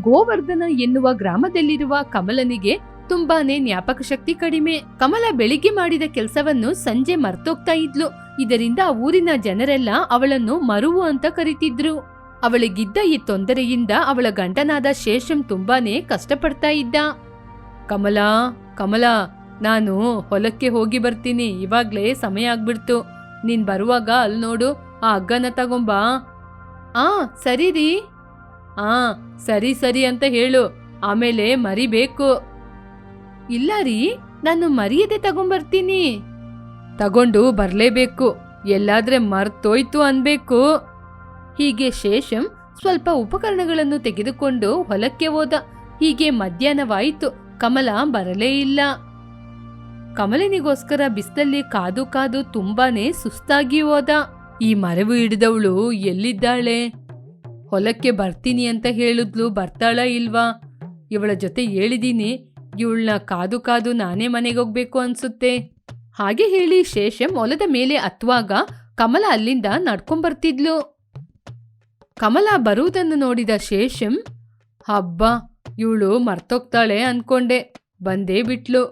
ಗೋವರ್ಧನ ಎನ್ನುವ ಗ್ರಾಮದಲ್ಲಿರುವ ಕಮಲನಿಗೆ ತುಂಬಾನೇ ಜ್ಞಾಪಕ ಶಕ್ತಿ ಕಡಿಮೆ. ಕಮಲ ಬೆಳಿಗ್ಗೆ ಮಾಡಿದ ಕೆಲಸವನ್ನು ಸಂಜೆ ಮರ್ತೋಗ್ತಾ ಇದ್ಲು. ಇದರಿಂದ ಊರಿನ ಜನರೆಲ್ಲ ಅವಳನ್ನು ಮರುವು ಅಂತ ಕರಿತಿದ್ರು. ಅವಳಿಗಿದ್ದ ಈ ತೊಂದರೆಯಿಂದ ಅವಳ ಗಂಡನಾದ ಶೇಷಂ ತುಂಬಾನೇ ಕಷ್ಟಪಡ್ತಾ ಇದ್ದ. ಕಮಲಾ ಕಮಲಾ, ನಾನು ಹೊಲಕ್ಕೆ ಹೋಗಿ ಬರ್ತೀನಿ. ಇವಾಗ್ಲೇ ಸಮಯ ಆಗ್ಬಿಡ್ತು. ನೀನ್ ಬರುವಾಗ ಅಲ್ಲಿ ನೋಡು. ಆ ಹಗ್ಗನ ತಗೊಂಬಾ. ಆ, ಸರಿ ರೀ. ಆ, ಸರಿ ಸರಿ ಅಂತ ಹೇಳು. ಆಮೇಲೆ ಮರಿಬೇಕು. ಇಲ್ಲ ರೀ, ನಾನು ಮರಿಯದೆ ತಗೊಂಬರ್ತೀನಿ. ತಗೊಂಡು ಬರಲೇಬೇಕು. ಎಲ್ಲಾದ್ರೆ ಮರ್ತೋಯ್ತು ಅನ್ಬೇಕು. ಹೀಗೆ ಶೇಷಂ ಸ್ವಲ್ಪ ಉಪಕರಣಗಳನ್ನು ತೆಗೆದುಕೊಂಡು ಹೊಲಕ್ಕೆ ಹೋದ. ಹೀಗೆ ಮಧ್ಯಾಹ್ನವಾಯಿತು. ಕಮಲ ಬರಲೇ ಇಲ್ಲ. ಕಮಲನಿಗೋಸ್ಕರ ಬಿಸಿಲಲ್ಲಿ ಕಾದು ಕಾದು ತುಂಬಾನೇ ಸುಸ್ತಾಗಿ ಹೋದ. ಈ ಮರವು ಹಿಡಿದವಳು ಎಲ್ಲಿದ್ದಾಳೆ? ಹೊಲಕ್ಕೆ ಬರ್ತೀನಿ ಅಂತ ಹೇಳಿದ್ಲು, ಬರ್ತಾಳ ಇಲ್ವಾ? ಇವಳ ಜೊತೆ ಹೇಳಿದೀನಿ, ಇವಳನ್ನ ಕಾದು ಕಾದು ನಾನೇ ಮನೆಗೆ ಹೋಗ್ಬೇಕು ಅನ್ಸುತ್ತೆ. ಹಾಗೆ ಹೇಳಿ ಶೇಷಂ ಹೊಲದ ಮೇಲೆ ಹತ್ತುವಾಗ ಕಮಲ ಅಲ್ಲಿಂದ ನಡ್ಕೊಂಬರ್ತಿದ್ಲು. ಕಮಲ ಬರುವುದನ್ನು ನೋಡಿದ ಶೇಷಂ, ಹಬ್ಬ, ಇವಳು ಮರ್ತೋಗ್ತಾಳೆ ಅನ್ಕೊಂಡೆ, ಬಂದೇ ಬಿಟ್ಲು.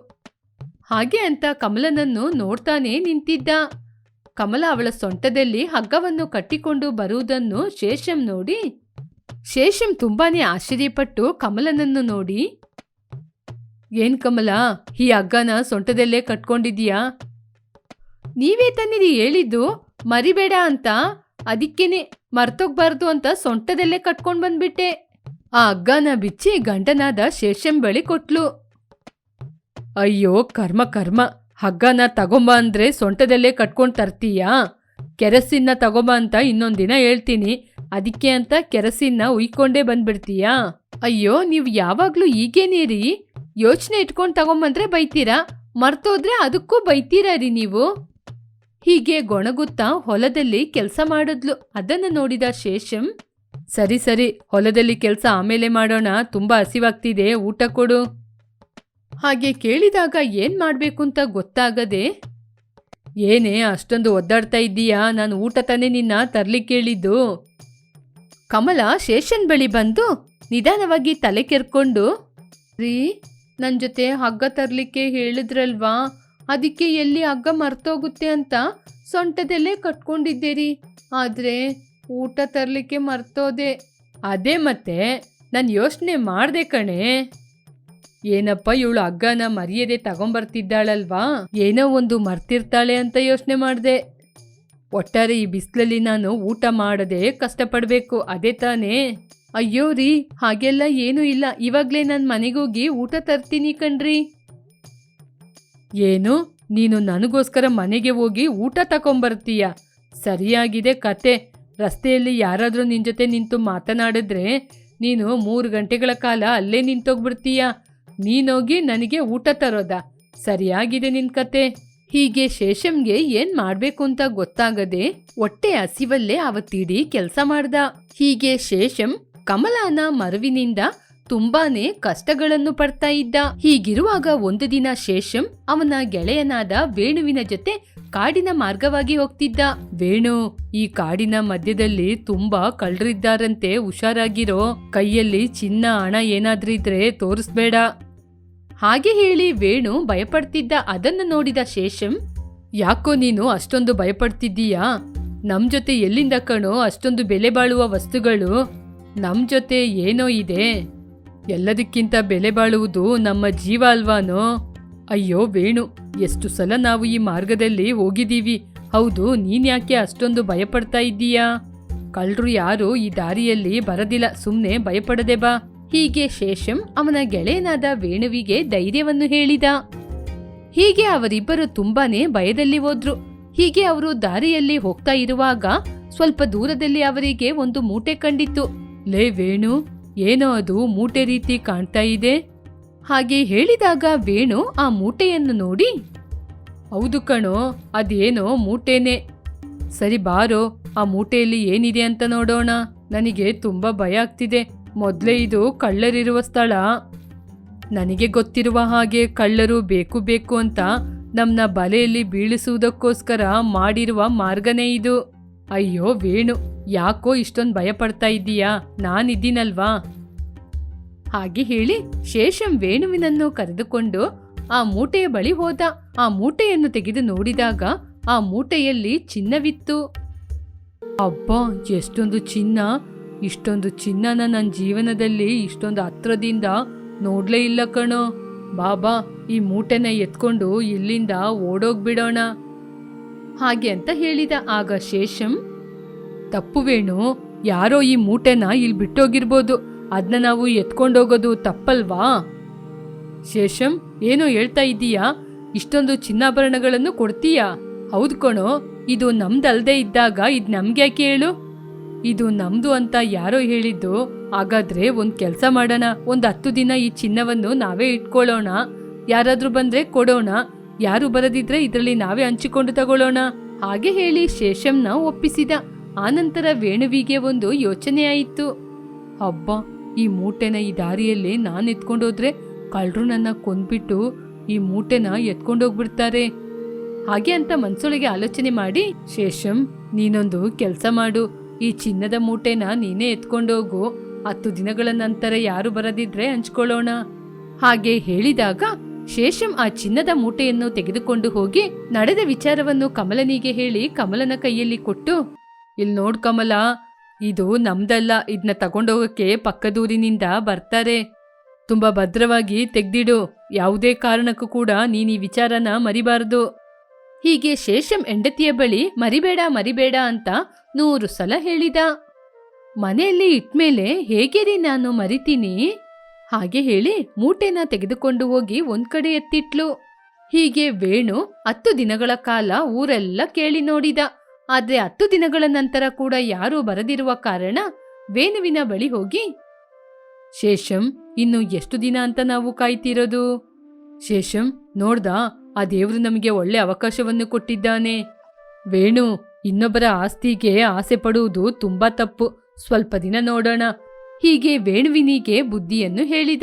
ಹಾಗೆ ಅಂತ ಕಮಲನನ್ನು ನೋಡ್ತಾನೆ ನಿಂತಿದ್ದ. ಕಮಲ ಅವಳ ಸೊಂಟದಲ್ಲಿ ಹಗ್ಗವನ್ನು ಕಟ್ಟಿಕೊಂಡು ಬರುವುದನ್ನು ಶೇಷಂ ನೋಡಿ. ಶೇಷಂ ತುಂಬಾನೇ ಆಶ್ಚರ್ಯಪಟ್ಟು ಕಮಲನನ್ನು ನೋಡಿ. ಏನ್ ಕಮಲ, ಈ ಹಗ್ಗನ ಸೊಂಟದಲ್ಲೇ ಕಟ್ಕೊಂಡಿದೀಯಾ ನೀವೇ ತನ್ನಿರಿ ಹೇಳಿದ್ದು ಮರಿಬೇಡ ಅಂತ. ಅದಕ್ಕೇನೆ ಮರ್ತೋಗ್ಬಾರ್ದು ಅಂತ ಸೊಂಟದಲ್ಲೇ ಕಟ್ಕೊಂಡು ಬಂದ್ಬಿಟ್ಟೆ. ಆ ಹಗ್ಗನ ಬಿಚ್ಚಿ ಗಂಡನಾದ ಶೇಷಂ ಬಳಿ ಕೊಟ್ಲು. ಅಯ್ಯೋ, ಕರ್ಮ ಕರ್ಮ. ಹಗ್ಗನ ತಗೊಂಬ ಅಂದ್ರೆ ಸೊಂಟದಲ್ಲೇ ಕಟ್ಕೊಂಡು ತರ್ತೀಯಾ? ಕೆರಸಿನ ತಗೊಂಬ ಅಂತ ಇನ್ನೊಂದು ದಿನ ಹೇಳ್ತೀನಿ. ಅದಕ್ಕೆ ಅಂತ ಕೆರಸಿನ ಉಯ್ಕೊಂಡೇ ಬಂದ್ಬಿಡ್ತೀಯಾ? ಅಯ್ಯೋ, ನೀವು ಯಾವಾಗ್ಲೂ ಈಗೇನೇ ರೀ ಯೋಚನೆ ಇಟ್ಕೊಂಡು ತಗೊಂಬಂದ್ರೆ ಬೈತೀರಾ? ಮರ್ತೋದ್ರೆ ಅದಕ್ಕೂ ಬೈತೀರಾ ರೀ ನೀವು? ಹೀಗೆ ಗೊಣಗುತ್ತಾ ಹೊಲದಲ್ಲಿ ಕೆಲಸ ಮಾಡಿದ್ಲು. ಅದನ್ನು ನೋಡಿದ ಶೇಷಂ, ಸರಿ ಸರಿ, ಹೊಲದಲ್ಲಿ ಕೆಲಸ ಆಮೇಲೆ ಮಾಡೋಣ, ತುಂಬಾ ಹಸಿವಾಗ್ತಿದೆ, ಊಟ ಕೊಡು. ಹಾಗೆ ಕೇಳಿದಾಗ ಏನ್ ಮಾಡ್ಬೇಕು ಅಂತ ಗೊತ್ತಾಗದೆ, ಏನೇ ಅಷ್ಟೊಂದು ಒದ್ದಾಡ್ತಾ ಇದ್ದೀಯಾ? ನಾನು ಊಟ ತಾನೇ ನಿನ್ನ ತರ್ಲಿಕ್ಕೆ ಕೇಳಿದ್ದು. ಕಮಲ ಶೇಷನ್ ಬಳಿ ಬಂದು ನಿಧಾನವಾಗಿ ತಲೆ ಕೆರ್ಕೊಂಡು, ರೀ ನನ್ನ ಜೊತೆ ಹಗ್ಗ ತರ್ಲಿಕ್ಕೆ ಹೇಳಿದ್ರಲ್ವಾ? ಅದಕ್ಕೆ ಎಲ್ಲಿ ಹಗ್ಗ ಮರ್ತೋಗುತ್ತೆ ಅಂತ ಸೊಂಟದಲ್ಲೇ ಕಟ್ಕೊಂಡಿದ್ದೆ ರೀ ಆದ್ರೆ ಊಟ ತರ್ಲಿಕ್ಕೆ ಮರ್ತೋದೆ. ಅದೇ ಮತ್ತೆ, ನಾನು ಯೋಚನೆ ಮಾಡ್ದೆ ಕಣೆ. ಏನಪ್ಪ ಇವಳು ಹಗ್ಗನ ಮರ್ಯಾದೆ ತಗೊಂಬರ್ತಿದ್ದಾಳಲ್ವಾ? ಏನೋ ಒಂದು ಮರ್ತಿರ್ತಾಳೆ ಅಂತ ಯೋಚನೆ ಮಾಡಿದೆ. ಒಟ್ಟಾರೆ ಈ ಬಿಸಿಲಲ್ಲಿ ನಾನು ಊಟ ಮಾಡದೆ ಕಷ್ಟಪಡಬೇಕು, ಅದೇ ತಾನೇ. ಅಯ್ಯೋ ರೀ, ಹಾಗೆಲ್ಲ ಏನೂ ಇಲ್ಲ. ಇವಾಗ್ಲೇ ನಾನು ಮನೆಗೋಗಿ ಊಟ ತರ್ತೀನಿ ಕಣ್ರಿ. ಏನು? ನೀನು ನನಗೋಸ್ಕರ ಮನೆಗೆ ಹೋಗಿ ಊಟ ತಕೊಂಬರ್ತೀಯ ಸರಿಯಾಗಿದೆ ಕತೆ. ರಸ್ತೆಯಲ್ಲಿ ಯಾರಾದರೂ ನಿನ್ನ ಜೊತೆ ನಿಂತು ಮಾತನಾಡಿದ್ರೆ ನೀನು ಮೂರು ಗಂಟೆಗಳ ಕಾಲ ಅಲ್ಲೇ ನಿಂತೋಗ್ಬಿಡ್ತೀಯ. ನೀನೋಗಿ ನನಗೆ ಊಟ ತರೋದ. ಸರಿಯಾಗಿದೆ ನಿನ್ ಕತೆ. ಹೀಗೆ ಶೇಷಂಗೆ ಏನ್ ಮಾಡ್ಬೇಕು ಅಂತ ಗೊತ್ತಾಗದೆ ಹೊಟ್ಟೆ ಹಸಿವಲ್ಲೇ ಅವತ್ತಿಡೀ ಕೆಲಸ ಮಾಡ್ದ. ಹೀಗೆ ಶೇಷಂ ಕಮಲಾನ ಮರುವಿನಿಂದ ತುಂಬಾನೇ ಕಷ್ಟಗಳನ್ನು ಪಡ್ತಾ ಇದ್ದ. ಹೀಗಿರುವಾಗ ಒಂದು ದಿನ ಶೇಷಂ ಅವನ ಗೆಳೆಯನಾದ ವೇಣುವಿನ ಜೊತೆ ಕಾಡಿನ ಮಾರ್ಗವಾಗಿ ಹೋಗ್ತಿದ್ದ. ವೇಣು, ಈ ಕಾಡಿನ ಮಧ್ಯದಲ್ಲಿ ತುಂಬಾ ಕಳ್ರಿದ್ದಾರಂತೆ ಹುಷಾರಾಗಿರೋ. ಕೈಯಲ್ಲಿ ಚಿನ್ನ, ಹಣ ಏನಾದ್ರಿದ್ರೆ ತೋರಿಸ್ಬೇಡ. ಹಾಗೆ ಹೇಳಿ ವೇಣು ಭಯಪಡ್ತಿದ್ದ ಅದನ್ನು ನೋಡಿದ ಶೇಷಂ, ಯಾಕೋ ನೀನು ಅಷ್ಟೊಂದು ಭಯಪಡ್ತಿದ್ದೀಯಾ? ನಮ್ ಜೊತೆ ಎಲ್ಲಿಂದ ಕಣೋ ಅಷ್ಟೊಂದು ಬೆಲೆ ಬಾಳುವ ವಸ್ತುಗಳು? ನಮ್ ಜೊತೆ ಏನೋ ಇದೆ. ಎಲ್ಲದಕ್ಕಿಂತ ಬೆಲೆ ಬಾಳುವುದು ನಮ್ಮ ಜೀವ ಅಲ್ವಾನೋ? ಅಯ್ಯೋ ವೇಣು, ಎಷ್ಟು ಸಲ ನಾವು ಈ ಮಾರ್ಗದಲ್ಲಿ ಹೋಗಿದ್ದೀವಿ. ಹೌದು ನೀನ್ಯಾಕೆ ಅಷ್ಟೊಂದು ಭಯಪಡ್ತಾ ಇದ್ದೀಯಾ? ಕಳ್ರು ಯಾರು ಈ ದಾರಿಯಲ್ಲಿ ಬರದಿಲ್ಲ. ಸುಮ್ಮನೆ ಭಯಪಡದೆ ಬಾ. ಹೀಗೆ ಶೇಷಂ ಅವನ ಗೆಳೆಯನಾದ ವೇಣುವಿಗೆ ಧೈರ್ಯವನ್ನು ಹೇಳಿದ. ಹೀಗೆ ಅವರಿಬ್ಬರು ತುಂಬಾನೇ ಭಯದಲ್ಲಿ ಹೋದ್ರು. ಹೀಗೆ ಅವರು ದಾರಿಯಲ್ಲಿ ಹೋಗ್ತಾ ಇರುವಾಗ ಸ್ವಲ್ಪ ದೂರದಲ್ಲಿ ಅವರಿಗೆ ಒಂದು ಮೂಟೆ ಕಂಡಿತ್ತು. ಲೇ ವೇಣು ಏನೋ ಅದು ಮೂಟೆ ರೀತಿ ಕಾಣ್ತಾ ಇದೆ? ಹಾಗೆ ಹೇಳಿದಾಗ ವೇಣು ಆ ಮೂಟೆಯನ್ನು ನೋಡಿ, ಹೌದು ಕಣೋ, ಅದೇನೋ ಮೂಟೆನೆ. ಸರಿ ಬಾರೋ, ಆ ಮೂಟೆಯಲ್ಲಿ ಏನಿದೆ ಅಂತ ನೋಡೋಣ. ನನಗೆ ತುಂಬಾ ಭಯ ಆಗ್ತಿದೆ. ಮೊದಲೇ ಇದು ಕಳ್ಳರಿರುವ ಸ್ಥಳ. ನನಗೆ ಗೊತ್ತಿರುವ ಹಾಗೆ ಕಳ್ಳರು ಬೇಕು ಬೇಕು ಅಂತ ನಮ್ಮನ್ನ ಬಲೆಯಲ್ಲಿ ಬೀಳಿಸುವುದಕ್ಕೋಸ್ಕರ ಮಾಡಿರುವ ಮಾರ್ಗನೇ ಇದು. ಅಯ್ಯೋ ವೇಣು, ಯಾಕೋ ಇಷ್ಟೊಂದು ಭಯಪಡ್ತಾ ಇದ್ದೀಯಾ? ನಾನಿದ್ದೀನಲ್ವಾ? ಹಾಗೆ ಹೇಳಿ ಶೇಷಂ ವೇಣುವಿನನ್ನು ಕರೆದುಕೊಂಡು ಆ ಮೂಟೆಯ ಬಳಿ ಹೋದ. ಆ ಮೂಟೆಯನ್ನು ತೆಗೆದು ನೋಡಿದಾಗ ಆ ಮೂಟೆಯಲ್ಲಿ ಚಿನ್ನವಿತ್ತು. ಅಬ್ಬಾ, ಎಷ್ಟೊಂದು ಚಿನ್ನ. ಇಷ್ಟೊಂದು ಚಿನ್ನನ ನನ್ನ ಜೀವನದಲ್ಲಿ ಇಷ್ಟೊಂದು ಹತ್ರದಿಂದ ನೋಡ್ಲೇ ಇಲ್ಲ ಕಣೋ. ಬಾಬಾ, ಈ ಮೂಟೆನ ಎತ್ಕೊಂಡು ಇಲ್ಲಿಂದ ಓಡೋಗ್ಬಿಡೋಣ. ಹಾಗೆ ಅಂತ ಹೇಳಿದ. ಆಗ ಶೇಷಂ, ತಪ್ಪು ವೇಣು, ಯಾರೋ ಈ ಮೂಟೆನ ಇಲ್ಲಿ ಬಿಟ್ಟೋಗಿರ್ಬೋದು. ಅದನ್ನ ನಾವು ಎತ್ಕೊಂಡೋಗೋದು ತಪ್ಪಲ್ವಾ? ಶೇಷಂ, ಏನೋ ಹೇಳ್ತಾ ಇದ್ದೀಯಾ? ಇಷ್ಟೊಂದು ಚಿನ್ನಾಭರಣಗಳನ್ನು ಕೊಡ್ತೀಯಾ? ಹೌದು ಕಣೋ, ಇದು ನಮ್ದಲ್ದೇ ಇದ್ದಾಗ ಇದು ನಮ್ಗೆ ಯಾಕೆ ಹೇಳು? ಇದು ನಮ್ದು ಅಂತ ಯಾರೋ ಹೇಳಿದ್ದು, ಹಾಗಾದ್ರೆ ಒಂದ್ ಕೆಲ್ಸ ಮಾಡೋಣ, ಒಂದ್ ಹತ್ತು ದಿನ ಈ ಚಿನ್ನವನ್ನು ನಾವೇ ಇಟ್ಕೊಳ್ಳೋಣ. ಯಾರಾದ್ರೂ ಬಂದ್ರೆ ಕೊಡೋಣ, ಯಾರು ಬರದಿದ್ರೆ ಇದರಲ್ಲಿ ನಾವೇ ಹಂಚಿಕೊಂಡು ತಗೊಳ್ಳೋಣ. ಹಾಗೆ ಹೇಳಿ ಶೇಷಂನ ಒಪ್ಪಿಸಿದ. ಆನಂತರ ವೇಣುವಿಗೆ ಒಂದು ಯೋಚನೆ ಆಯಿತು. ಹಬ್ಬ ಈ ಮೂಟೆನ ಈ ದಾರಿಯಲ್ಲಿ ನಾನು ಎತ್ಕೊಂಡೋದ್ರೆ ಕಳ್ಳರು ನನ್ನ ಕೊಂದ್ಬಿಟ್ಟು ಈ ಮೂಟೆನ ಎತ್ಕೊಂಡೋಗ್ಬಿಡ್ತಾರೆ. ಹಾಗೆ ಅಂತ ಮನ್ಸೊಳಗೆ ಆಲೋಚನೆ ಮಾಡಿ ಶೇಷಂ ನೀನೊಂದು ಕೆಲಸ ಮಾಡು. ಈ ಚಿನ್ನದ ಮೂಟೆನ ನೀನೇ ಎತ್ಕೊಂಡೋಗು ಹತ್ತು ದಿನಗಳ ನಂತರ ಯಾರು ಬರದಿದ್ರೆ ಹಂಚ್ಕೊಳ್ಳೋಣ. ಹಾಗೆ ಹೇಳಿದಾಗ ಶೇಷಂ ಆ ಚಿನ್ನದ ಮೂಟೆಯನ್ನು ತೆಗೆದುಕೊಂಡು ಹೋಗಿ ನಡೆದ ವಿಚಾರವನ್ನು ಕಮಲನಿಗೆ ಹೇಳಿ ಕಮಲನ ಕೈಯಲ್ಲಿ ಕೊಟ್ಟು, ಇಲ್ ನೋಡ್ ಕಮಲ, ಇದು ನಮ್ದಲ್ಲ ಇದನ್ನ ತಗೊಂಡೋಗಕ್ಕೆ ಪಕ್ಕದೂರಿನಿಂದ ಬರ್ತಾರೆ. ತುಂಬಾ ಭದ್ರವಾಗಿ ತೆಗ್ದಿಡು, ಯಾವುದೇ ಕಾರಣಕ್ಕೂ ಕೂಡ ನೀನ್ ಈ ವಿಚಾರನ ಮರಿಬಾರದು. ಹೀಗೆ ಶೇಷಂ ಹೆಂಡತಿಯ ಬಳಿ, ಮರಿಬೇಡ ಮರಿಬೇಡ ಅಂತ ನೂರು ಸಲ ಹೇಳಿದ. ಮನೆಯಲ್ಲಿ ಇಟ್ಮೇಲೆ ಹೇಗೆ ನಾನು ಮರಿತೀನಿ? ಹಾಗೆ ಹೇಳಿ ಮೂಟೆನ ತೆಗೆದುಕೊಂಡು ಹೋಗಿ ಒಂದ್ ಕಡೆ ಎತ್ತಿಟ್ಲು. ಹೀಗೆ ವೇಣು ಹತ್ತು ದಿನಗಳ ಕಾಲ ಊರೆಲ್ಲ ಕೇಳಿ ನೋಡಿದ. ಆದ್ರೆ ಹತ್ತು ದಿನಗಳ ನಂತರ ಕೂಡ ಯಾರೂ ಬರದಿರುವ ಕಾರಣ ವೇಣುವಿನ ಬಳಿ ಹೋಗಿ, ಶೇಷಂ, ಇನ್ನು ಎಷ್ಟು ದಿನ ಅಂತ ನಾವು ಕಾಯ್ತಿರೋದು? ಶೇಷಂ, ನೋಡ್ದ, ಆ ದೇವ್ರು ನಮಗೆ ಒಳ್ಳೆ ಅವಕಾಶವನ್ನು ಕೊಟ್ಟಿದ್ದಾನೆ. ವೇಣು ಇನ್ನೊಬ್ಬರ ಆಸ್ತಿಗೆ ಆಸೆ ಪಡುವುದು ತುಂಬಾ ತಪ್ಪು. ಸ್ವಲ್ಪ ದಿನ ನೋಡೋಣ. ಹೀಗೆ ವೇಣುವಿನಿಗೆ ಬುದ್ಧಿಯನ್ನು ಹೇಳಿದ.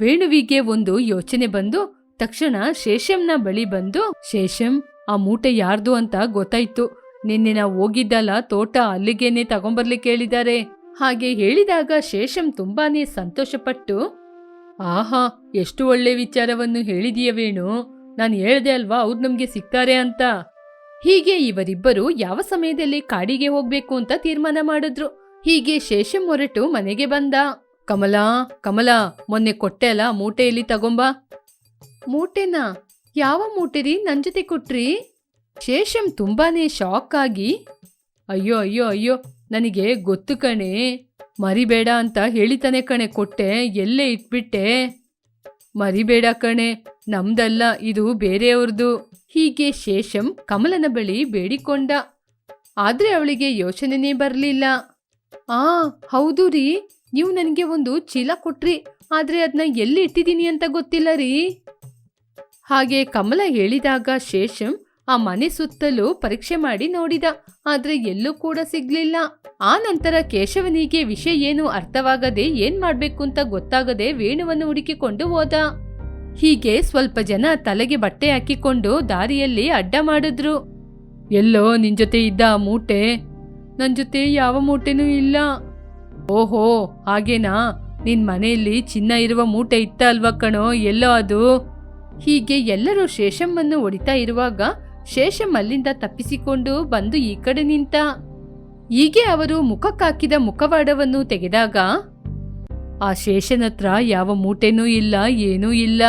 ವೇಣುವಿಗೆ ಒಂದು ಯೋಚನೆ ಬಂದು, ತಕ್ಷಣ ಶೇಷಂನ ಬಳಿ ಬಂದು, ಶೇಷಂ, ಆ ಮೂಟೆ ಯಾರ್ದು ಅಂತ ಗೊತ್ತಾಯ್ತು. ನಿನ್ನೆ ನಾವು ಹೋಗಿದ್ದಲ್ಲ, ತೋಟ ಅಲ್ಲಿಗೇನೆ ತಗೊಂಬರ್ಲಿಕ್ಕೆ ಹೇಳಿದ್ದಾರೆ ಹಾಗೆ ಹೇಳಿದಾಗ ಶೇಷಂ ತುಂಬಾನೇ ಸಂತೋಷಪಟ್ಟು, ಆಹಾ, ಎಷ್ಟು ಒಳ್ಳೆ ವಿಚಾರವನ್ನು ಹೇಳಿದೀಯ ವೇಣು. ನಾನು ಹೇಳ್ದೆ ಅಲ್ವಾ, ಅವ್ರು ನಮ್ಗೆ ಸಿಗ್ತಾರೆ ಅಂತ? ಹೀಗೆ ಇವರಿಬ್ಬರು ಯಾವ ಸಮಯದಲ್ಲಿ ಕಾಡಿಗೆ ಹೋಗ್ಬೇಕು ಅಂತ ತೀರ್ಮಾನ ಮಾಡಿದ್ರು. ಹೀಗೆ ಶೇಷಂ ಹೊರಟು ಮನೆಗೆ ಬಂದ. ಕಮಲಾ ಕಮಲಾ, ಮೊನ್ನೆ ಕೊಟ್ಟೆ ಅಲ್ಲ ಮೂಟೆಯಲ್ಲಿ ತಗೊಂಬಾ? ಮೂಟೆನಾ? ಯಾವ ಮೂಟೆ ರೀ? ನನ್ ಜೊತೆ ಕೊಟ್ರಿ. ಶೇಷಂ ತುಂಬಾನೇ ಶಾಕ್ ಆಗಿ, ಅಯ್ಯೋ ಅಯ್ಯೋ ಅಯ್ಯೋ, ನನಗೆ ಗೊತ್ತು ಕಣೆ, ಮರಿಬೇಡ ಅಂತ ಹೇಳಿತಾನೆ ಕಣೆ, ಕೊಟ್ಟೆ, ಎಲ್ಲೇ ಇಟ್ಬಿಟ್ಟೆ. ಮರಿಬೇಡ ಕಣೆ ನಮ್ದಲ್ಲ, ಇದು ಬೇರೆಯವ್ರದ್ದು ಹೀಗೆ ಶೇಷಂ ಕಮಲನ ಬಳಿ ಬೇಡಿಕೊಂಡ. ಆದ್ರೆ ಅವಳಿಗೆ ಯೋಚನೆನೇ ಬರಲಿಲ್ಲ. ಆ, ಹೌದು ರೀ. ನೀವು ನನಗೆ ಒಂದು ಚೀಲ ಕೊಟ್ರಿ. ಆದ್ರೆ ಅದನ್ನ ಎಲ್ಲಿ ಇಟ್ಟಿದ್ದೀನಿ ಅಂತ ಗೊತ್ತಿಲ್ಲ ರೀ. ಹಾಗೆ ಕಮಲ ಹೇಳಿದಾಗ ಶೇಷಂ ಆ ಮನೆ ಸುತ್ತಲೂ ಪರೀಕ್ಷೆ ಮಾಡಿ ನೋಡಿದ. ಆದ್ರೆ ಎಲ್ಲೂ ಕೂಡ ಸಿಗ್ಲಿಲ್ಲ. ಆ ನಂತರ ಕೇಶವನಿಗೆ ವಿಷಯ ಏನು ಅರ್ಥವಾಗದೆ ಏನ್ ಮಾಡ್ಬೇಕು ಅಂತ ಗೊತ್ತಾಗದೆ ವೇಣುವನ್ನು ಹುಡುಕಿಕೊಂಡು ಹೋದ. ಹೀಗೆ ಸ್ವಲ್ಪ ಜನ ತಲೆಗೆ ಬಟ್ಟೆ ಹಾಕಿಕೊಂಡು ದಾರಿಯಲ್ಲಿ ಅಡ್ಡ ಮಾಡಿದ್ರು. ಎಲ್ಲೋ ನಿನ್ ಜೊತೆ ಇದ್ದ ಮೂಟೆ. ನನ್ ಜೊತೆ ಯಾವ ಮೂಟೆನೂ ಇಲ್ಲ. ಓಹೋ, ಹಾಗೇನಾ? ನಿನ್ ಮನೆಯಲ್ಲಿ ಚಿನ್ನ ಇರುವ ಮೂಟೆ ಇತ್ತ ಅಲ್ವಾ ಕಣೋ, ಎಲ್ಲೋ ಅದು? ಹೀಗೆ ಎಲ್ಲರೂ ಶೇಷಮ್ಮನ್ನು ಹೊಡಿತಾ ಇರುವಾಗ ಶೇಷಮ್ ಅಲ್ಲಿಂದ ತಪ್ಪಿಸಿಕೊಂಡು ಬಂದು ಈ ಕಡೆ ನಿಂತ. ಹೀಗೆ ಅವರು ಮುಖಕ್ಕಾಕಿದ ಮುಖವಾಡವನ್ನು ತೆಗೆದಾಗ ಆ ಶೇಷನ ಹತ್ರ ಯಾವ ಮೂಟೆನೂ ಇಲ್ಲ, ಏನೂ ಇಲ್ಲ.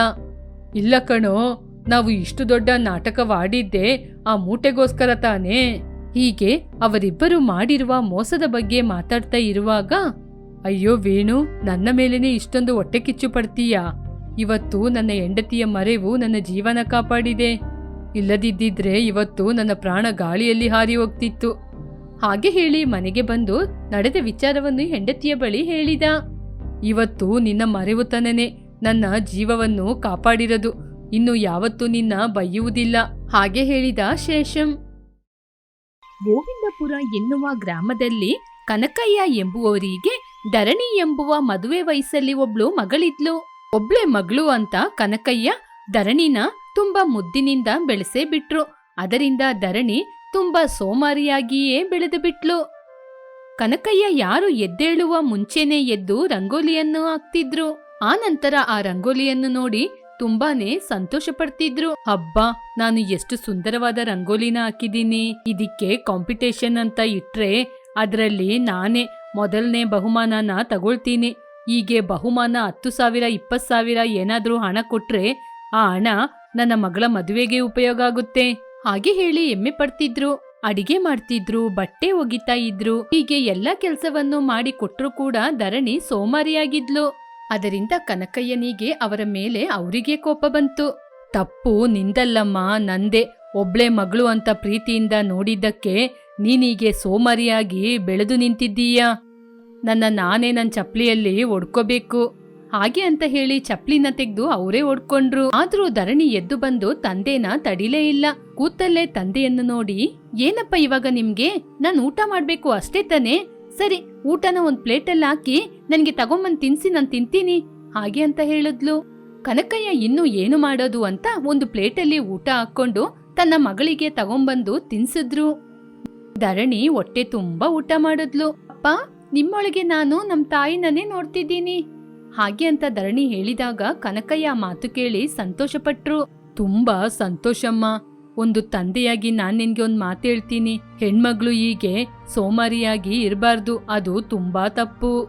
ಇಲ್ಲ ಕಣೋ, ನಾವು ಇಷ್ಟು ದೊಡ್ಡ ನಾಟಕವಾಡಿದ್ದೆ ಆ ಮೂಟೆಗೋಸ್ಕರ ತಾನೇ. ಹೀಗೆ ಅವರಿಬ್ಬರು ಮಾಡಿರುವ ಮೋಸದ ಬಗ್ಗೆ ಮಾತಾಡ್ತಾ ಇರುವಾಗ, ಅಯ್ಯೋ ವೇಣು, ನನ್ನ ಮೇಲೇನೆ ಇಷ್ಟೊಂದು ಹೊಟ್ಟೆ ಕಿಚ್ಚು ಪಡ್ತೀಯಾ? ಇವತ್ತು ನನ್ನ ಹೆಂಡತಿಯ ಮರೆವು ನನ್ನ ಜೀವನ ಕಾಪಾಡಿದೆ. ಇಲ್ಲದಿದ್ದಿದ್ರೆ ಇವತ್ತು ನನ್ನ ಪ್ರಾಣ ಗಾಳಿಯಲ್ಲಿ ಹಾರಿ ಹೋಗ್ತಿತ್ತು. ಹಾಗೆ ಹೇಳಿ ಮನೆಗೆ ಬಂದು ನಡೆದ ವಿಚಾರವನ್ನು ಹೆಂಡತಿಯ ಬಳಿ ಹೇಳಿದ. ಇವತ್ತು ನಿನ್ನ ಮರೆವುತನೇ ನನ್ನ ಜೀವವನ್ನು ಕಾಪಾಡಿರದು. ಇನ್ನು ಯಾವತ್ತೂ ನಿನ್ನ ಬಯ್ಯುವುದಿಲ್ಲ. ಹಾಗೆ ಹೇಳಿದ ಶೇಷಂ. ಗೋವಿಂದಪುರ ಎನ್ನುವ ಗ್ರಾಮದಲ್ಲಿ ಕನಕಯ್ಯ ಎಂಬುವವರಿಗೆ ಧರಣಿ ಎಂಬುವ ಮದುವೆ ವಯಸ್ಸಲ್ಲಿ ಒಬ್ಳು ಮಗಳಿದ್ಲು. ಒಬ್ಳೆ ಮಗಳು ಅಂತ ಕನಕಯ್ಯ ಧರಣಿನ ತುಂಬಾ ಮುದ್ದಿನಿಂದ ಬೆಳೆಸೇ ಬಿಟ್ರು. ಅದರಿಂದ ಧರಣಿ ತುಂಬಾ ಸೋಮಾರಿಯಾಗಿಯೇ ಬೆಳೆದು ಬಿಟ್ಲು. ಕನಕಯ್ಯ ಯಾರು ಎದ್ದೇಳುವ ಮುಂಚೆನೆ ಎದ್ದು ರಂಗೋಲಿಯನ್ನು ಹಾಕ್ತಿದ್ರು. ಆ ನಂತರ ಆ ರಂಗೋಲಿಯನ್ನು ನೋಡಿ ತುಂಬಾನೇ ಸಂತೋಷ ಪಡ್ತಿದ್ರು ಹಬ್ಬ ನಾನು ಎಷ್ಟು ಸುಂದರವಾದ ರಂಗೋಲಿನ ಹಾಕಿದ್ದೀನಿ. ಇದಕ್ಕೆ ಕಾಂಪಿಟೇಷನ್ ಅಂತ ಇಟ್ರೆ ಅದರಲ್ಲಿ ನಾನೇ ಮೊದಲನೇ ಬಹುಮಾನನ ತಗೊಳ್ತೀನಿ. ಹೀಗೆ ಬಹುಮಾನ ಹತ್ತು ಸಾವಿರ, ಇಪ್ಪತ್ತು ಸಾವಿರ ಏನಾದ್ರೂ ಹಣ ಕೊಟ್ರೆ ಆ ಹಣ ನನ್ನ ಮಗಳ ಮದುವೆಗೆ ಉಪಯೋಗ ಆಗುತ್ತೆ. ಹಾಗೆ ಹೇಳಿ ಹೆಮ್ಮೆ ಪಡ್ತಿದ್ರು. ಅಡಿಗೆ ಮಾಡ್ತಿದ್ರು, ಬಟ್ಟೆ ಒಗಿತಾ ಇದ್ರು, ಹೀಗೆ ಎಲ್ಲ ಕೆಲಸವನ್ನು ಮಾಡಿ ಕೊಟ್ರು ಕೂಡ ಧರಣಿ ಸೋಮಾರಿಯಾಗಿದ್ಲು. ಅದರಿಂದ ಕನಕಯ್ಯನಿಗೆ ಅವರ ಮೇಲೆ ಅವರಿಗೆ ಕೋಪ ಬಂತು. ತಪ್ಪು, ನಿಂದಲ್ಲಮ್ಮ, ನಂದೆ, ಒಬ್ಳೆ ಮಗಳು ಅಂತ ಪ್ರೀತಿಯಿಂದ ನೋಡಿದ್ದಕ್ಕೆ ನೀನೀಗೆ ಸೋಮಾರಿಯಾಗಿ ಬೆಳೆದು ನಿಂತಿದ್ದೀಯಾ? ನನ್ನ ನಾನೇ ನನ್ನ ಚಪ್ಪಲಿಯಲ್ಲಿ ಒಡ್ಕೋಬೇಕು. ಹಾಗೆ ಅಂತ ಹೇಳಿ ಚಪ್ಲಿನ ತೆಗೆದು ಅವರೇ ಓಡ್ಕೊಂಡ್ರು ಆದ್ರೂ ಧರಣಿ ಎದ್ದು ಬಂದು ತಂದೆನ ತಡಿಲೇ ಇಲ್ಲ. ಕೂತಲ್ಲೇ ತಂದೆಯನ್ನು ನೋಡಿ, ಏನಪ್ಪ ಇವಾಗ ನಿಮ್ಗೆ? ನಾನ್ ಊಟ ಮಾಡ್ಬೇಕು ಅಷ್ಟೇ ತಾನೆ. ಸರಿ, ಊಟನ ಒಂದ್ ಪ್ಲೇಟಲ್ಲಿ ಹಾಕಿ ನನ್ಗೆ ತಗೊಂಬಂದ್ ತಿನ್ಸಿ, ನಾನ್ ತಿಂತೀನಿ. ಹಾಗೆ ಅಂತ ಹೇಳಿದ್ಲು. ಕನಕಯ್ಯ ಇನ್ನು ಏನು ಮಾಡೋದು ಅಂತ ಒಂದು ಪ್ಲೇಟಲ್ಲಿ ಊಟ ಹಾಕೊಂಡು ತನ್ನ ಮಗಳಿಗೆ ತಗೊಂಬಂದು ತಿನ್ಸಿದ್ರು. ಧರಣಿ ಹೊಟ್ಟೆ ತುಂಬಾ ಊಟ ಮಾಡಿದ್ಲು. ಅಪ್ಪ, ನಿಮ್ಮೊಳಗೆ ನಾನು ನಮ್ಮ ತಾಯಿನನ್ನೇ ನೋಡ್ತಿದ್ದೀನಿ. ಹಾಗೆ ಅಂತ ಧರಣಿ ಹೇಳಿದಾಗ ಕನಕಯ್ಯ ಮಾತು ಕೇಳಿ ಸಂತೋಷಪಟ್ರು. ತುಂಬಾ ಸಂತೋಷಮ್ಮ ಒಂದು ತಂದೆಯಾಗಿ ನಾನ್ ನಿನ್ಗೆ ಒಂದ್ ಮಾತು ಹೇಳ್ತೀನಿ. ಹೆಣ್ಮಗ್ಳು ಹೀಗೆ ಸೋಮಾರಿಯಾಗಿ ಇರಬಾರ್ದು. ಅದು ತುಂಬಾ ತಪ್ಪು.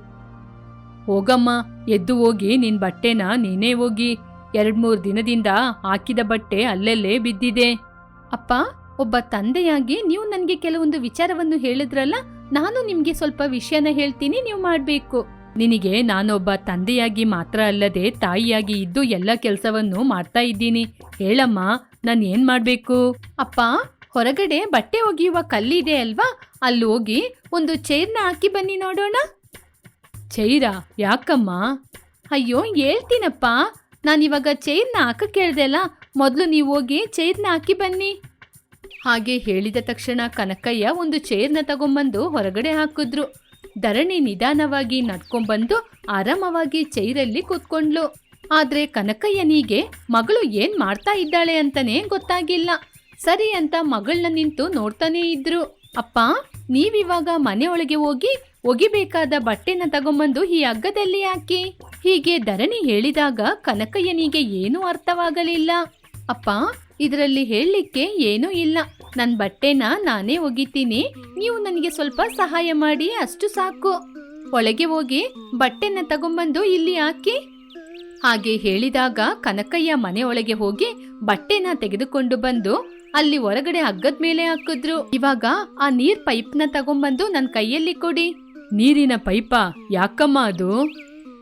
ಹೋಗಮ್ಮ. ಎದ್ದು ಹೋಗಿ ನಿನ್ ಬಟ್ಟೆನ ನೀನೇ ಹೋಗಿ. ಎರಡ್ ಮೂರ್ ದಿನದಿಂದ ಹಾಕಿದ ಬಟ್ಟೆ ಅಲ್ಲಲ್ಲೇ ಬಿದ್ದಿದೆ. ಅಪ್ಪ, ಒಬ್ಬ ತಂದೆಯಾಗಿ ನೀವು ನನಗೆ ಕೆಲವೊಂದು ವಿಚಾರವನ್ನು ಹೇಳಿದ್ರಲ್ಲ, ನಾನು ನಿಮ್ಗೆ ಸ್ವಲ್ಪ ವಿಷಯನ ಹೇಳ್ತೀನಿ, ನೀವು ಮಾಡ್ಬೇಕು. ನಿನಗೆ ನಾನೊಬ್ಬ ತಂದೆಯಾಗಿ ಮಾತ್ರ ಅಲ್ಲದೆ ತಾಯಿಯಾಗಿ ಇದ್ದು ಎಲ್ಲ ಕೆಲಸವನ್ನು ಮಾಡ್ತಾ ಇದ್ದೀನಿ. ಹೇಳಮ್ಮ ನಾನು ಏನ್ ಮಾಡ್ಬೇಕು? ಅಪ್ಪ ಹೊರಗಡೆ ಬಟ್ಟೆ ಒಗೆಯುವ ಕಲ್ಲಿದೆ ಅಲ್ವಾ? ಅಲ್ಲಿ ಹೋಗಿ ಒಂದು ಚೈರ್ನ ಹಾಕಿ ಬನ್ನಿ ನೋಡೋಣ. ಚೈರಾ? ಯಾಕಮ್ಮ? ಅಯ್ಯೋ ಹೇಳ್ತೀನಪ್ಪ. ನಾನಿವಾಗ ಚೈರ್ನ ಹಾಕಕ್ಕೆ ಕೇಳ್ದೆ ಅಲ್ಲ ಮೊದಲು ನೀವು ಹೋಗಿ ಚೈರ್ನ ಹಾಕಿ ಬನ್ನಿ. ಹಾಗೆ ಹೇಳಿದ ತಕ್ಷಣ ಕನಕಯ್ಯ ಒಂದು ಚೇರ್ನ ತಗೊಂಬಂದು ಹೊರಗಡೆ ಹಾಕಿದ್ರು. ಧರಣಿ ನಿಧಾನವಾಗಿ ನಡ್ಕೊಂಡ್ಬಂದು ಆರಾಮವಾಗಿ ಚೈರಲ್ಲಿ ಕೂತ್ಕೊಂಡ್ಲು. ಆದ್ರೆ ಕನಕಯ್ಯನಿಗೆ ಮಗಳು ಏನ್ ಮಾಡ್ತಾ ಇದ್ದಾಳೆ ಅಂತಾನೆ ಗೊತ್ತಾಗಿಲ್ಲ. ಸರಿ ಅಂತ ಮಗಳನ್ನ ನಿಂತು ನೋಡ್ತಾನೇ ಇದ್ರು. ಅಪ್ಪ, ನೀವಿವಾಗ ಮನೆಯೊಳಗೆ ಹೋಗಿ ಒಗಿಬೇಕಾದ ಬಟ್ಟೆನ ತಗೊಂಬಂದು ಈ ಹಗ್ಗದಲ್ಲಿ ಹಾಕಿ. ಹೀಗೆ ಧರಣಿ ಹೇಳಿದಾಗ ಕನಕಯ್ಯನಿಗೆ ಏನೂ ಅರ್ಥವಾಗಲಿಲ್ಲ. ಅಪ್ಪ ಇದರಲ್ಲಿ ಹೇಳಲಿಕ್ಕೆ ಏನೂ ಇಲ್ಲ. ನನ್ನ ಬಟ್ಟೆನ ನಾನೇ ಒಗಿತೀನಿ. ನೀವು ನನಗೆ ಸ್ವಲ್ಪ ಸಹಾಯ ಮಾಡಿ, ಅಷ್ಟು ಸಾಕು. ಒಳಗೆ ಹೋಗಿ ಬಟ್ಟೆನ ತಗೊಂಬಂದು ಇಲ್ಲಿ ಹಾಕಿ. ಹಾಗೆ ಹೇಳಿದಾಗ ಕನಕಯ್ಯ ಮನೆಯೊಳಗೆ ಹೋಗಿ ಬಟ್ಟೆನ ತೆಗೆದುಕೊಂಡು ಬಂದು ಅಲ್ಲಿ ಹೊರಗಡೆ ಹಗ್ಗದ ಮೇಲೆ ಹಾಕಿದ್ರು. ಇವಾಗ ಆ ನೀರ್ ಪೈಪ್ನ ತಗೊಂಬಂದು ನನ್ನ ಕೈಯಲ್ಲಿ ಕೊಡಿ. ನೀರಿನ ಪೈಪಾ ಯಾಕಮ್ಮ ಅದು?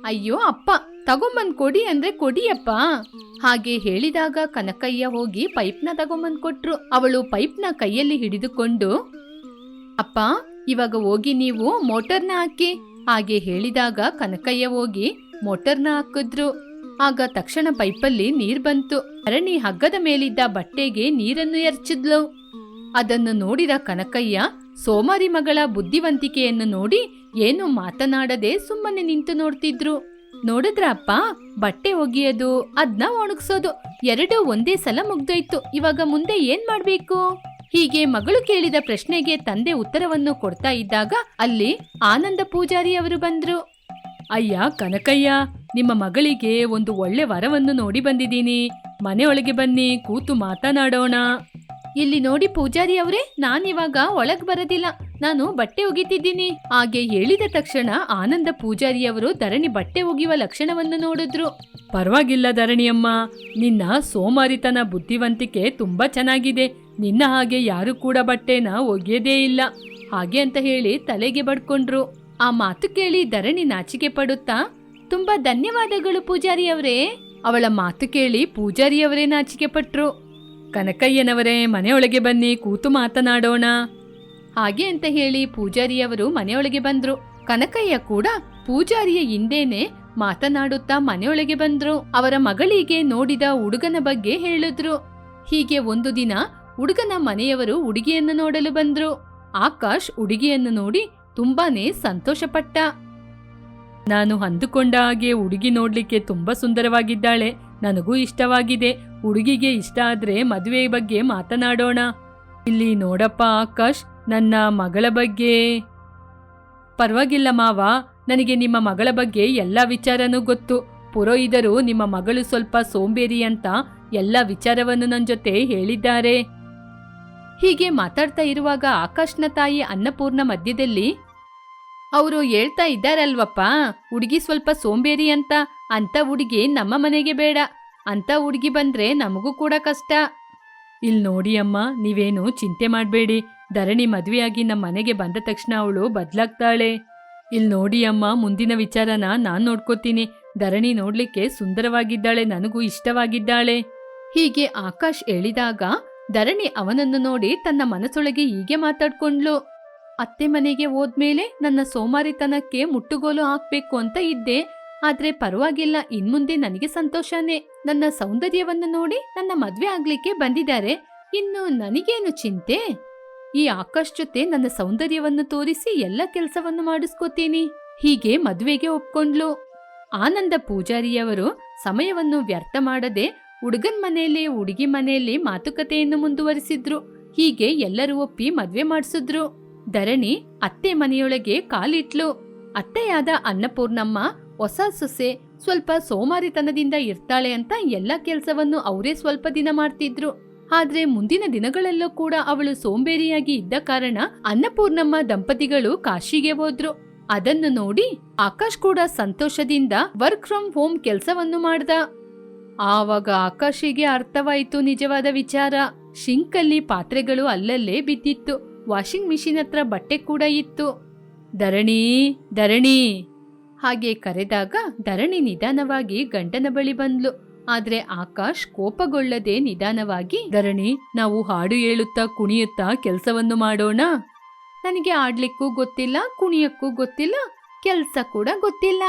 ಅಯ್ಯೋ, ಅಪ್ಪ. ತಗೊಂಬಂದ್ ಕೊಡಿ ಅಂದ್ರೆ ಕೊಡಿಯಪ್ಪ. ಹಾಗೆ ಹೇಳಿದಾಗ ಕನಕಯ್ಯ ಹೋಗಿ ಪೈಪ್ನ ತಗೊಂಬಂದ್ ಕೊಟ್ರು. ಅವಳು ಪೈಪ್ನ ಕೈಯಲ್ಲಿ ಹಿಡಿದುಕೊಂಡು, ಅಪ್ಪ, ಇವಾಗ ಹೋಗಿ ನೀವು ಮೋಟರ್ನ ಹಾಕಿ. ಹಾಗೆ ಹೇಳಿದಾಗ ಕನಕಯ್ಯ ಹೋಗಿ ಮೋಟರ್ನ ಹಾಕಿದ್ರು. ಆಗ ತಕ್ಷಣ ಪೈಪಲ್ಲಿ ನೀರ್ ಬಂತು. ಅರಣಿ ಹಗ್ಗದ ಮೇಲಿದ್ದ ಬಟ್ಟೆಗೆ ನೀರನ್ನು ಎರಚಿದ್ಲು. ಅದನ್ನು ನೋಡಿದ ಕನಕಯ್ಯ, ಸೋಮಾರಿ ಮಗಳ ಬುದ್ಧಿವಂತಿಕೆಯನ್ನು ನೋಡಿ ಏನು ಮಾತನಾಡದೆ ಸುಮ್ಮನೆ ನಿಂತು ನೋಡ್ತಿದ್ರು. ನೋಡಿದ್ರ ಅಪ್ಪ ಬಟ್ಟೆ ಒಗೆಯೋದು, ಅದ್ನ ಒಣಗಿಸೋದು, ಎರಡೂ ಒಂದೇ ಸಲ ಮುಗ್ದೋಯ್ತು. ಇವಾಗ ಮುಂದೆ ಏನ್ ಮಾಡ್ಬೇಕು? ಹೀಗೆ ಮಗಳು ಕೇಳಿದ ಪ್ರಶ್ನೆಗೆ ತಂದೆ ಉತ್ತರವನ್ನು ಕೊಡ್ತಾ ಇದ್ದಾಗ ಅಲ್ಲಿ ಆನಂದ ಪೂಜಾರಿ ಅವರು ಬಂದ್ರು. ಅಯ್ಯ, ಕನಕಯ್ಯ, ನಿಮ್ಮ ಮಗಳಿಗೆ ಒಂದು ಒಳ್ಳೆ ವರವನ್ನು ನೋಡಿ ಬಂದಿದ್ದೀನಿ. ಮನೆಯೊಳಗೆ ಬನ್ನಿ, ಕೂತು ಮಾತನಾಡೋಣ. ಇಲ್ಲಿ ನೋಡಿ ಪೂಜಾರಿ ಅವರೇ, ನಾನಿವಾಗ ಒಳಗ್ ಬರೋದಿಲ್ಲ. ನಾನು ಬಟ್ಟೆ ಒಗಿತಿದ್ದೀನಿ. ಹಾಗೆ ಹೇಳಿದ ತಕ್ಷಣ ಆನಂದ ಪೂಜಾರಿಯವರು ಧರಣಿ ಬಟ್ಟೆ ಒಗೆಯುವ ಲಕ್ಷಣವನ್ನು ನೋಡಿದ್ರು. ಪರವಾಗಿಲ್ಲ ಧರಣಿಯಮ್ಮ, ನಿನ್ನ ಸೋಮಾರಿತನ ಬುದ್ಧಿವಂತಿಕೆ ತುಂಬಾ ಚೆನ್ನಾಗಿದೆ. ನಿನ್ನ ಹಾಗೆ ಯಾರು ಕೂಡ ಬಟ್ಟೆನ ಒಗೆಯದೇ ಇಲ್ಲ. ಹಾಗೆ ಅಂತ ಹೇಳಿ ತಲೆಗೆ ಬಡ್ಕೊಂಡ್ರು. ಆ ಮಾತು ಕೇಳಿ ಧರಣಿ ನಾಚಿಕೆ ಪಡುತ್ತಾ, ತುಂಬಾ ಧನ್ಯವಾದಗಳು ಪೂಜಾರಿಯವರೇ. ಅವಳ ಮಾತು ಕೇಳಿ ಪೂಜಾರಿಯವರೇ ನಾಚಿಕೆ ಪಟ್ರು. ಕನಕಯ್ಯನವರೇ, ಮನೆಯೊಳಗೆ ಬನ್ನಿ, ಕೂತು ಮಾತನಾಡೋಣ. ಹಾಗೆ ಅಂತ ಹೇಳಿ ಪೂಜಾರಿಯವರು ಮನೆಯೊಳಗೆ ಬಂದ್ರು. ಕನಕಯ್ಯ ಕೂಡ ಪೂಜಾರಿಯ ಹಿಂದೇನೆ ಮಾತನಾಡುತ್ತಾ ಮನೆಯೊಳಗೆ ಬಂದ್ರು. ಅವರ ಮಗಳಿಗೆ ನೋಡಿದ ಹುಡುಗನ ಬಗ್ಗೆ ಹೇಳಿದ್ರು. ಹೀಗೆ ಒಂದು ದಿನ ಹುಡುಗನ ಮನೆಯವರು ಹುಡುಗಿಯನ್ನು ನೋಡಲು ಬಂದ್ರು. ಆಕಾಶ್ ಹುಡುಗಿಯನ್ನು ನೋಡಿ ತುಂಬಾನೇ ಸಂತೋಷಪಟ್ಟ. ನಾನು ಅಂದುಕೊಂಡ ಹಾಗೆ ಹುಡುಗಿ ನೋಡ್ಲಿಕ್ಕೆ ತುಂಬಾ ಸುಂದರವಾಗಿದ್ದಾಳೆ. ನನಗೂ ಇಷ್ಟವಾಗಿದೆ. ಹುಡುಗಿಗೆ ಇಷ್ಟ ಆದ್ರೆ ಮದುವೆ ಬಗ್ಗೆ ಮಾತನಾಡೋಣ. ಇಲ್ಲಿ ನೋಡಪ್ಪ ಆಕಾಶ್ ನನ್ನ ಮಗಳ ಬಗ್ಗೆ? ಪರವಾಗಿಲ್ಲ ಮಾವ, ನನಗೆ ನಿಮ್ಮ ಮಗಳ ಬಗ್ಗೆ ಎಲ್ಲ ವಿಚಾರನೂ ಗೊತ್ತು. ಪುರೋಹಿತರು ನಿಮ್ಮ ಮಗಳು ಸ್ವಲ್ಪ ಸೋಂಬೇರಿ ಅಂತ ಎಲ್ಲ ವಿಚಾರವನ್ನು ನನ್ನ ಜೊತೆ ಹೇಳಿದ್ದಾರೆ. ಹೀಗೆ ಮಾತಾಡ್ತಾ ಇರುವಾಗ ಆಕಾಶ್ನ ತಾಯಿ ಅನ್ನಪೂರ್ಣ ಮಧ್ಯದಲ್ಲಿ, ಅವರು ಹೇಳ್ತಾ ಇದ್ದಾರಲ್ವಪ್ಪ, ಹುಡುಗಿ ಸ್ವಲ್ಪ ಸೋಂಬೇರಿ ಅಂತ ಅಂತ ಹುಡುಗಿ ನಮ್ಮ ಮನೆಗೆ ಬೇಡ, ಅಂತ ಹುಡುಗಿ ಬಂದ್ರೆ ನಮಗೂ ಕೂಡ ಕಷ್ಟ. ಇಲ್ಲಿ ನೋಡಿ ಅಮ್ಮ, ನೀವೇನು ಚಿಂತೆ ಮಾಡಬೇಡಿ ಧರಣಿ ಮದುವೆಯಾಗಿ ನಮ್ಮ ಮನೆಗೆ ಬಂದ ತಕ್ಷಣ ಅವಳು ಬದಲಾಗ್ತಾಳೆ. ಇಲ್ಲಿ ನೋಡಿ ಅಮ್ಮ, ಮುಂದಿನ ವಿಚಾರನ ನಾನ್ ನೋಡ್ಕೋತೀನಿ. ಧರಣಿ ನೋಡ್ಲಿಕ್ಕೆ ಸುಂದರವಾಗಿದ್ದಾಳೆ, ನನಗೂ ಇಷ್ಟವಾಗಿದ್ದಾಳೆ. ಹೀಗೆ ಆಕಾಶ್ ಹೇಳಿದಾಗ ಧರಣಿ ಅವನನ್ನು ನೋಡಿ ತನ್ನ ಮನಸ್ಸೊಳಗೆ ಹೀಗೆ ಮಾತಾಡ್ಕೊಂಡ್ಲು. ಅತ್ತೆ ಮನೆಗೆ ಹೋದ್ಮೇಲೆ ನನ್ನ ಸೋಮಾರಿತನಕ್ಕೆ ಮುಟ್ಟುಗೋಲು ಹಾಕ್ಬೇಕು ಅಂತ ಇದ್ದೆ. ಆದ್ರೆ ಪರವಾಗಿಲ್ಲ, ಇನ್ಮುಂದೆ ನನಗೆ ಸಂತೋಷನೇ. ನನ್ನ ಸೌಂದರ್ಯವನ್ನು ನೋಡಿ ನನ್ನ ಮದ್ವೆ ಆಗ್ಲಿಕ್ಕೆ ಬಂದಿದ್ದಾರೆ. ಇನ್ನು ನನಗೇನು ಚಿಂತೆ? ಈ ಆಕಾಶ್ ಜೊತೆ ನನ್ನ ಸೌಂದರ್ಯವನ್ನು ತೋರಿಸಿ ಎಲ್ಲ ಕೆಲಸವನ್ನು ಮಾಡಿಸ್ಕೋತೀನಿ. ಹೀಗೆ ಮದುವೆಗೆ ಒಪ್ಕೊಂಡ್ಲು. ಆನಂದ ಪೂಜಾರಿಯವರು ಸಮಯವನ್ನು ವ್ಯರ್ಥ ಮಾಡದೆ ಹುಡುಗನ್ ಮನೆಯಲ್ಲಿ, ಹುಡುಗಿ ಮನೆಯಲ್ಲಿ ಮಾತುಕತೆಯನ್ನು ಮುಂದುವರಿಸಿದ್ರು. ಹೀಗೆ ಎಲ್ಲರೂ ಒಪ್ಪಿ ಮದ್ವೆ ಮಾಡಿಸಿದ್ರು. ಧರಣಿ ಅತ್ತೆ ಮನೆಯೊಳಗೆ ಕಾಲಿಟ್ಲು. ಅತ್ತೆಯಾದ ಅನ್ನಪೂರ್ಣಮ್ಮ, ಹೊಸ ಸೊಸೆ, ಸ್ವಲ್ಪ ಸೋಮಾರಿತನದಿಂದ ಇರ್ತಾಳೆ ಅಂತ ಎಲ್ಲ ಕೆಲಸವನ್ನು ಅವರೇ ಸ್ವಲ್ಪ ದಿನ ಮಾಡ್ತಿದ್ರು. ಆದ್ರೆ ಮುಂದಿನ ದಿನಗಳಲ್ಲೂ ಕೂಡ ಅವಳು ಸೋಂಬೇರಿಯಾಗಿ ಇದ್ದ ಕಾರಣ ಅನ್ನಪೂರ್ಣಮ್ಮ ದಂಪತಿಗಳು ಕಾಶಿಗೆ ಹೋದ್ರು. ಅದನ್ನು ನೋಡಿ ಆಕಾಶ್ ಕೂಡ ಸಂತೋಷದಿಂದ ವರ್ಕ್ ಫ್ರಮ್ ಹೋಮ್ ಕೆಲಸವನ್ನು ಮಾಡ್ದ. ಆವಾಗ ಆಕಾಶಿಗೆ ಅರ್ಥವಾಯಿತು ನಿಜವಾದ ವಿಚಾರ. ಶಿಂಕಲ್ಲಿ ಪಾತ್ರೆಗಳು ಅಲ್ಲಲ್ಲೇ ಬಿದ್ದಿತ್ತು. ವಾಷಿಂಗ್ ಮಿಷಿನ್ ಹತ್ರ ಬಟ್ಟೆ ಕೂಡ ಇತ್ತು. ಧರಣಿ ಧರಣಿ! ಹಾಗೆ ಕರೆದಾಗ ಧರಣಿ ನಿಧಾನವಾಗಿ ಗಂಡನ ಬಳಿ ಬಂದ್ಲು. ಆದ್ರೆ ಆಕಾಶ್ ಕೋಪಗೊಳ್ಳದೆ ನಿಧಾನವಾಗಿ, ಧರಣಿ, ನಾವು ಹಾಡು ಹೇಳುತ್ತಾ ಕುಣಿಯುತ್ತಾ ಕೆಲಸವನ್ನು ಮಾಡೋಣ. ನನಗೆ ಆಡ್ಲಿಕ್ಕೂ ಗೊತ್ತಿಲ್ಲ, ಕುಣಿಯಕ್ಕೂ ಗೊತ್ತಿಲ್ಲ, ಕೆಲಸ ಕೂಡ ಗೊತ್ತಿಲ್ಲ.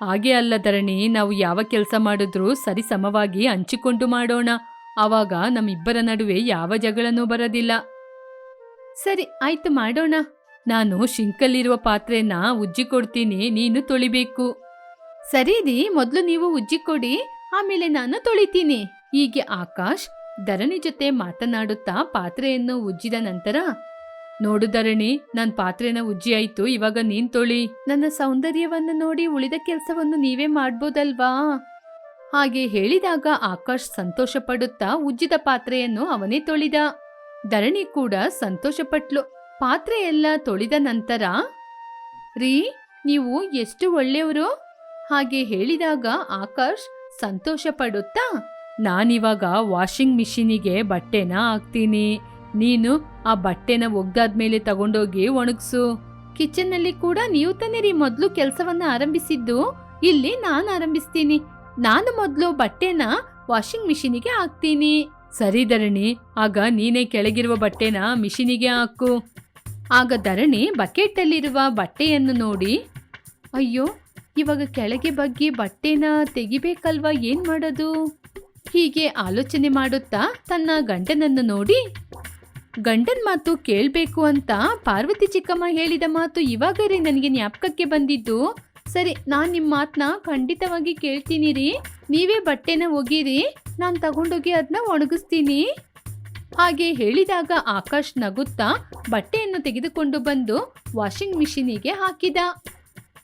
ಹಾಗೆ ಅಲ್ಲ ಧರಣಿ, ನಾವು ಯಾವ ಕೆಲಸ ಮಾಡಿದ್ರೂ ಸರಿಸಮವಾಗಿ ಹಂಚಿಕೊಂಡು ಮಾಡೋಣ. ಆವಾಗ ನಮ್ಮಿಬ್ಬರ ನಡುವೆ ಯಾವ ಜಗಳನೂ ಬರೋದಿಲ್ಲ. ಸರಿ, ಆಯ್ತು ಮಾಡೋಣ. ನಾನು ಶಿಂಕಲ್ಲಿರುವ ಪಾತ್ರೆನ ಉಜ್ಜಿ ಕೊಡ್ತೀನಿ ನೀನು ತೊಳಿಬೇಕು. ಸರಿ ರೀ ಮೊದಲು ನೀವು ಉಜ್ಜಿ ಕೊಡಿ ಆಮೇಲೆ ನಾನು ತೊಳಿತೀನಿ. ಹೀಗೆ ಆಕಾಶ್ ಧರಣಿ ಜೊತೆ ಮಾತನಾಡುತ್ತಾ ಪಾತ್ರೆಯನ್ನು ಉಜ್ಜಿದ ನಂತರ, ನೋಡು ಧರಣಿ, ನನ್ ಪಾತ್ರೆನ ಉಜ್ಜಿ ಆಯ್ತು, ಇವಾಗ ನೀನ್ ತೊಳಿ. ನನ್ನ ಸೌಂದರ್ಯವನ್ನು ನೋಡಿ ಉಳಿದ ಕೆಲಸವನ್ನು ನೀವೇ ಮಾಡ್ಬೋದಲ್ವಾ? ಹಾಗೆ ಹೇಳಿದಾಗ ಆಕಾಶ್ ಸಂತೋಷ ಪಡುತ್ತಾ ಉಜ್ಜಿದ ಪಾತ್ರೆಯನ್ನು ಅವನೇ ತೊಳಿದ. ಧರಣಿ ಕೂಡ ಸಂತೋಷಪಟ್ಲು. ಪಾತ್ರೆ ಎಲ್ಲ ತೊಳೆದ ನಂತರ, ರೀ, ನೀವು ಎಷ್ಟು ಒಳ್ಳೆಯವರು? ಹಾಗೆ ಹೇಳಿದಾಗ ಆಕಾಶ್ ಸಂತೋಷ ಪಡುತ್ತಾ ನಾನಿವಾಗ ವಾಷಿಂಗ್ ಮಿಷಿನಿಗೆ ಬಟ್ಟೆನ ಹಾಕ್ತೀನಿ. ನೀನು ಆ ಬಟ್ಟೆನ ಒಗ್ದಾದ್ಮೇಲೆ ತಗೊಂಡೋಗಿ ಒಣಗಿಸು. ಕಿಚನ್ನಲ್ಲಿ ಕೂಡ ನೀವು ತಾನೇ ರೀ ಮೊದಲು ಕೆಲಸವನ್ನ ಆರಂಭಿಸಿದ್ದು. ಇಲ್ಲಿ ನಾನು ಆರಂಭಿಸ್ತೀನಿ. ನಾನು ಮೊದಲು ಬಟ್ಟೆನ ವಾಷಿಂಗ್ ಮಿಷಿನಿಗೆ ಹಾಕ್ತೀನಿ. ಸರಿ ಧರಣಿ, ಆಗ ನೀನೇ ಕೆಳಗಿರುವ ಬಟ್ಟೆನ ಮಿಷಿನಿಗೆ ಹಾಕು. ಆಗ ಧರಣಿ ಬಕೆಟಲ್ಲಿರುವ ಬಟ್ಟೆಯನ್ನು ನೋಡಿ. ಅಯ್ಯೋ ಇವಾಗ ಕೆಳಗೆ ಬಗ್ಗಿ ಬಟ್ಟೆನ ತೆಗಿಬೇಕಲ್ವಾ? ಏನ್ ಮಾಡೋದು? ಹೀಗೆ ಆಲೋಚನೆ ಮಾಡುತ್ತಾ ತನ್ನ ಗಂಡನನ್ನು ನೋಡಿ? ಗಂಡನ್ ಮಾತು ಕೇಳ್ಬೇಕು ಅಂತ ಪಾರ್ವತಿ ಚಿಕ್ಕಮ್ಮ ಹೇಳಿದ ಮಾತು ಇವಾಗ ರೀ ನನಗೆ ಜ್ಞಾಪಕಕ್ಕೆ ಬಂದಿದ್ದು. ಸರಿ, ನಾನು ನಿಮ್ಮ ಮಾತನ್ನ ಖಂಡಿತವಾಗಿ ಕೇಳ್ತೀನಿ ರೀ ನೀವೇ ಬಟ್ಟೆನ ಒಗೀರಿ ನಾನು ತಗೊಂಡೋಗಿ ಅದನ್ನ ಒಣಗಿಸ್ತೀನಿ. ಹಾಗೆ ಹೇಳಿದಾಗ ಆಕಾಶ್ ನಗುತ್ತಾ ಬಟ್ಟೆಯನ್ನು ತೆಗೆದುಕೊಂಡು ಬಂದು ವಾಷಿಂಗ್ ಮಿಷಿನಿಗೆ ಹಾಕಿದ.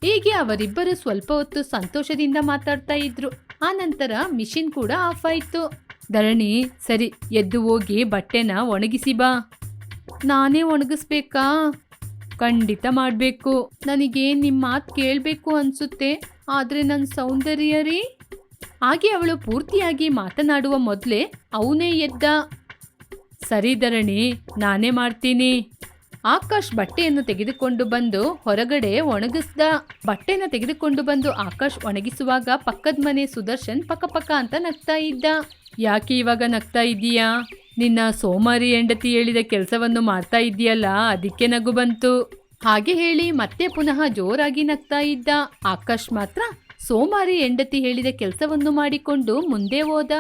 ಹೀಗೆ ಅವರಿಬ್ಬರು ಸ್ವಲ್ಪ ಹೊತ್ತು ಸಂತೋಷದಿಂದ ಮಾತಾಡ್ತಾ ಇದ್ರು. ಆ ನಂತರ ಮಿಷಿನ್ ಕೂಡ ಆಫ್ ಆಯ್ತು. ಧರಣಿ, ಸರಿ, ಎದ್ದು ಹೋಗಿ ಬಟ್ಟೆನ ಒಣಗಿಸಿ ಬಾ. ನಾನೇ ಒಣಗಿಸ್ಬೇಕಾ? ಖಂಡಿತ ಮಾಡಬೇಕು. ನನಗೆ ನಿಮ್ಮ ಮಾತು ಕೇಳಬೇಕು ಅನ್ಸುತ್ತೆ? ಆದರೆ ನನ್ನ ಸೌಂದರ್ಯ ರೀ ಹಾಗೆ ಅವಳು ಪೂರ್ತಿಯಾಗಿ ಮಾತನಾಡುವ ಮೊದಲೇ ಅವನೇ ಎದ್ದ. ಸರಿ ಧರಣಿ, ನಾನೇ ಮಾಡ್ತೀನಿ. ಆಕಾಶ್ ಬಟ್ಟೆಯನ್ನು ತೆಗೆದುಕೊಂಡು ಬಂದು ಹೊರಗಡೆ ಒಣಗಿಸಿದ ಬಟ್ಟೆನ ತೆಗೆದುಕೊಂಡು ಬಂದು ಆಕಾಶ್ ಒಣಗಿಸುವಾಗ ಪಕ್ಕದ ಮನೆ ಸುದರ್ಶನ್ ಪಕ್ಕ ಪಕ್ಕ ಅಂತ ನಗ್ತಾ ಇದ್ದ. ಯಾಕೆ ಇವಾಗ ನಗ್ತಾ ಇದ್ದೀಯಾ? ನಿನ್ನ ಸೋಮಾರಿ ಹೆಂಡತಿ ಹೇಳಿದ ಕೆಲಸವನ್ನು ಮಾಡ್ತಾ ಇದೆಯಲ್ಲ ಅದಕ್ಕೆ ನಗು ಬಂತು. ಹಾಗೆ ಹೇಳಿ ಮತ್ತೆ ಪುನಃ ಜೋರಾಗಿ ನಗ್ತಾ ಇದ್ದ. ಆಕಾಶ್ ಮಾತ್ರ ಸೋಮಾರಿ ಹೆಂಡತಿ ಹೇಳಿದ ಕೆಲಸವನ್ನು ಮಾಡಿಕೊಂಡು ಮುಂದೆ ಹೋದ.